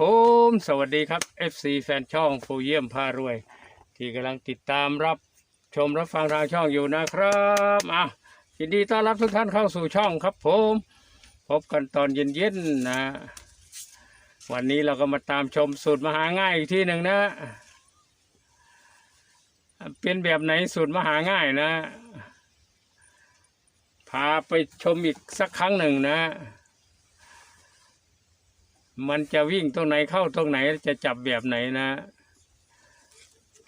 ผมสวัสดีครับ FC แฟนช่องผู้เยี่ยมพารวย ที่กำลังติดตามรับชมรับฟังทางช่องอยู่นะครับอะยินดีต้อนรับทุกท่านเข้าสู่ช่องครับผมพบกันตอนเย็นๆนะ วันนี้เราก็มาตามชมสูตรมหาง่ายอีกที่หนึ่งนะ เป็นแบบไหนสูตรมหาง่ายนะ พาไปชมอีกสักครั้งหนึ่งนะ มันจะวิ่งตรงไหนเข้าตรงไหนจะจับแบบไหนนะ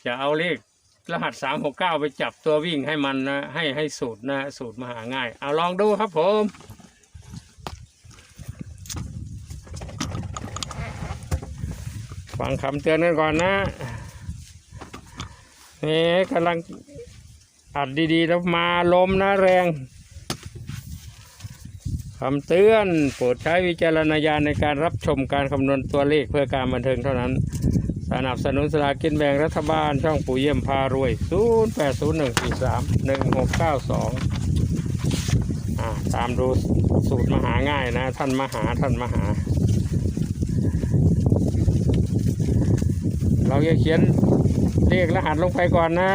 จะเอาเลขรหัสสามหกเก้าไปจับตัววิ่งให้มันนะให้ให้สูตรนะสูตรมาหาง่าย เอาลองดูครับผมฟังคำเตือนกันก่อนนะนี่กำลังอัดดีๆแล้วมาลมนะแรง คำเตือนโปรดใช้วิจารณญาณในการรับชมการคำนวณตัวเลขเพื่อการบันเทิงเท่านั้น สนับสนุนสลากกินแบ่งรัฐบาลช่องปู่เยี่ยมพารวย 0 8 0 1 4 3 1 6 9 2อ่าตามดูสูตรมหาง่ายนะ ท่านมหาท่านมหา เราจะเขียนเลขรหัสลงไปก่อนนะ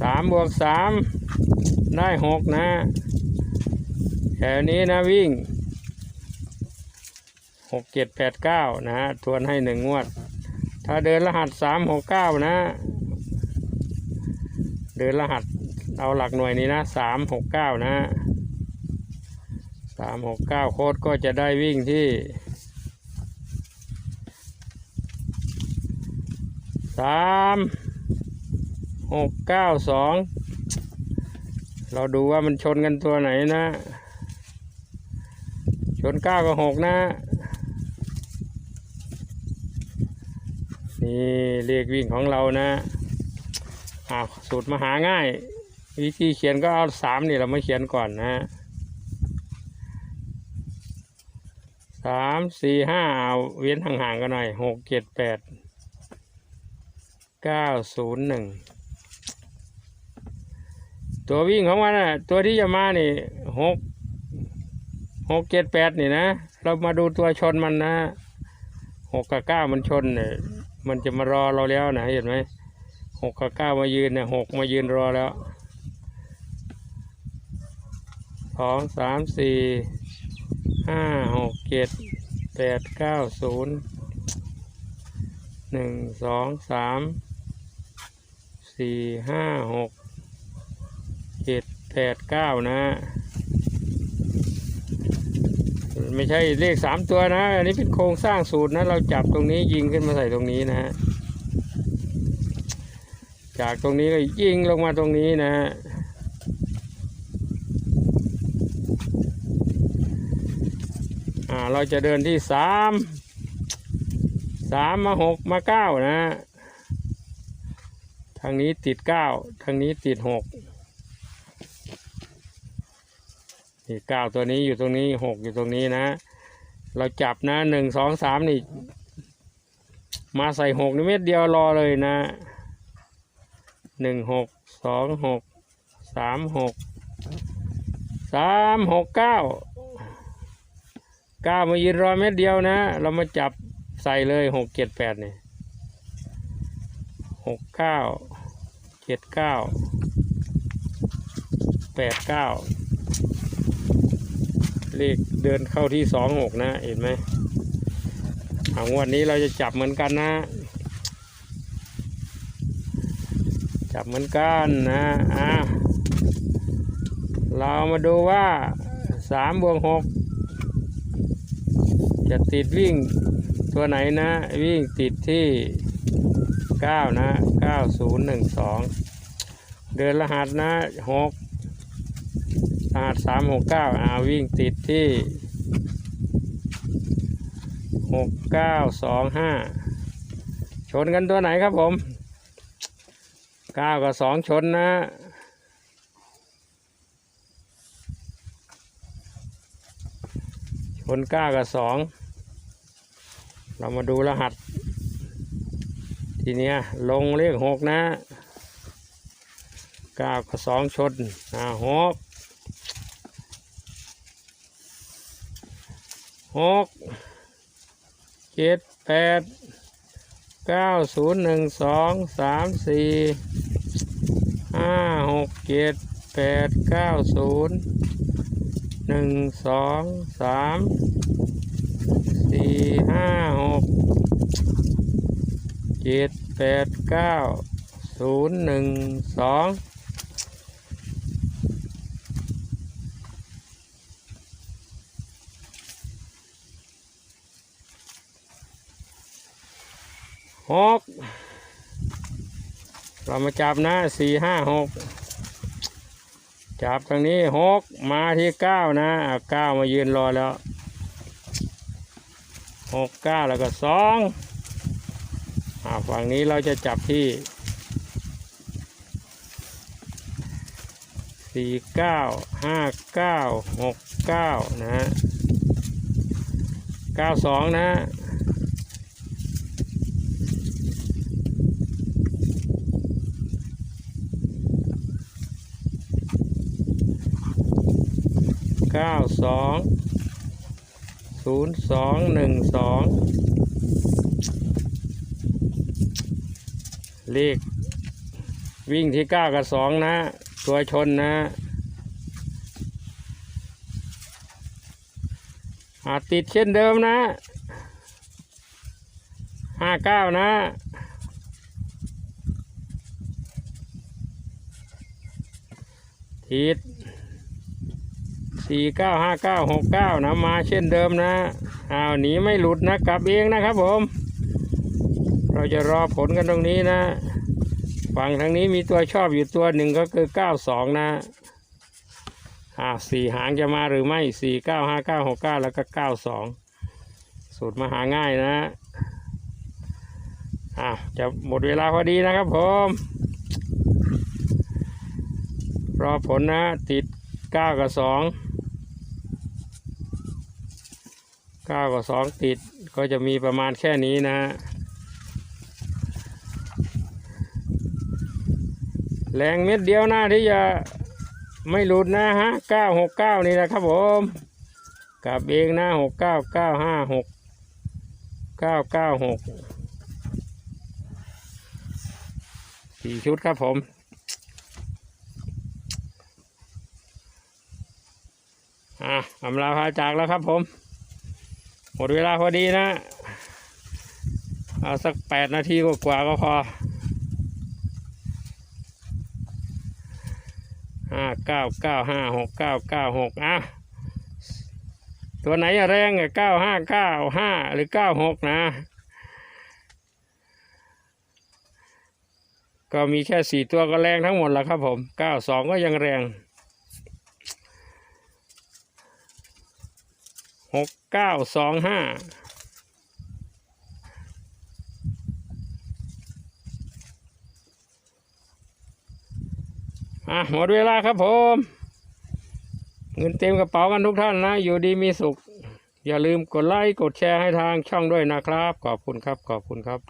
สามบวกสามได้หกนะ แถวนี้นะวิ่งหกเจ็ดแปดเก้านะฮะทวนให้หนึ่งงวด ถ้าเดินรหัสสามหกเก้านะ เดินรหัสเอาหลักหน่วยนี้นะสามหกเก้านะสามหกเก้าโค้ดก็จะได้วิ่งที่สามหกเก้าสองเราดูว่ามันชนกันตัวไหนนะ ชนเก้ากับหกนะนี่เลขวิ่งของเรานะอ่าสูตรมาหาง่าย วิธีเขียนก็เอาสามนี่เรามาเขียนก่อนนะสามสี่ห้าเอาเว้นห่างๆกันหน่อยหกเจ็ดแปดเก้าศูนย์หนึ่งตัววิ่งของมันอะตัวที่จะมานี่หก หกเจ็ดแปดนี่นะ เรามาดูตัวชนมันนะหกกับเก้ามันชนเนี่ยมันจะมารอเราแล้วนะเห็นไหมหกกับเก้ามายืนเนี่ยหกมายืนรอแล้วสองสามสี่ห้าหกเจ็ดแปดเก้าศูนย์หนึ่งสองสามสี่ห้าหกเจ็ดแปดเก้านะ ไม่ใช่เลขสามตัวนะ อันนี้เป็นโครงสร้างสูตรนะ เราจับตรงนี้ยิงขึ้นมาใส่ตรงนี้นะฮะจากตรงนี้ก็ยิงลงมาตรงนี้นะฮะอ่าเราจะเดินที่สามสามมาหกมาเก้านะ ทางนี้ติดเก้าทางนี้ติดหก นี่เก้าตัวนี้อยู่ตรงนี้หกอยู่ตรงนี้นะ เราจับนะหนึ่งสองสามนี่ มาใส่หกนี่เม็ดเดียวรอเลยนะหนึ่งหกสองหกสามหกสามหกเก้าเก้ามายืนรอเม็ดเดียวนะ เรามาจับใส่เลยหกเจ็ดแปดนี่หกเก้าเจ็ดเก้าแปดเก้า เลขเดินเข้าที่สองหกนะเห็นไหมงวดนี้เราจะจับเหมือนกันนะ จับเหมือนกันนะอะเรามาดูว่าสามบวกหกจะติดวิ่งตัวไหนนะ วิ่งติดที่เก้านะเก้าศูนย์หนึ่งสองเดินรหัสนะหก รหัสสามหกเก้าอาวิ่งติดที่หกเก้าสองห้าชนกันตัวไหนครับผมเก้ากับสองชนนะชนเก้ากับสองเรามาดูรหัส ทีเนี้ยลงเลขหกนะเก้ากับสองชนอ่าหก หกเจ็ดแปดเก้าศูนย์หนึ่งสองสามสี่ห้าหกเจ็ดแปดเก้าศูนย์หนึ่งสองสามสี่ห้าหกเจ็ดแปดเก้าศูนย์หนึ่งสอง หกเรามาจับนะสี่ห้าหกจับทางนี้หกมาที่เก้านะเก้ามายืนรอแล้วหกเก้าแล้วก็สองฝั่งนี้เราจะจับที่สี่เก้าห้าเก้าหกเก้านะฮะเก้าสองนะฮะ เก้าสองศูนย์สองหนึ่งสองเลขวิ่งที่เก้ากับสองนะ ตัวชนนะอาติดเช่นเดิมนะห้าเก้านะติด สี่เก้าห้าเก้าหกเก้านะมาเช่นเดิมนะอ้าวหนีไม่หลุดนะกลับเองนะครับผม เราจะรอผลกันตรงนี้นะ ฝั่งทางนี้มีตัวชอบอยู่ตัวหนึ่งก็คือเก้าสองนะอ่าสี่หางจะมาหรือไม่สี่เก้าห้าเก้าหกเก้าแล้วก็เก้าสองสูตรมาหาง่ายนะอ่าจะหมดเวลาพอดีนะครับผมรอผลนะติดเก้ากับสอง เก้ากับสองติดก็จะมีประมาณแค่นี้นะแรงเม็ดเดียวหน้าที่จะไม่หลุดนะฮะเก้าหกเก้านี่นะครับผมกลับเองนะหกเก้าเก้าห้าหกเก้าเก้าหกสี่ชุดครับผมอะอำลาพาจากแล้วครับผม มดเวลาพอดีนะ เอาสักแปดนาทีกว่าก็พอห้าเก้าเก้าห้าหกเก้าเก้าหกอะตัวไหนอะแรงอะเก้าห้าเก้าห้าหรือเก้าหกนะ ก็มีแค่สี่ตัวก็แรงทั้งหมดแล้วครับผมเก้าสองก็ยังแรง หก เก้าสองห้าอะหมดเวลาครับผม เงินเต็มกระเป๋ากันทุกท่านนะ อยู่ดีมีสุข อย่าลืมกดไลค์ กดแชร์ให้ทางช่องด้วยนะครับ ขอบคุณครับ ขอบคุณครับ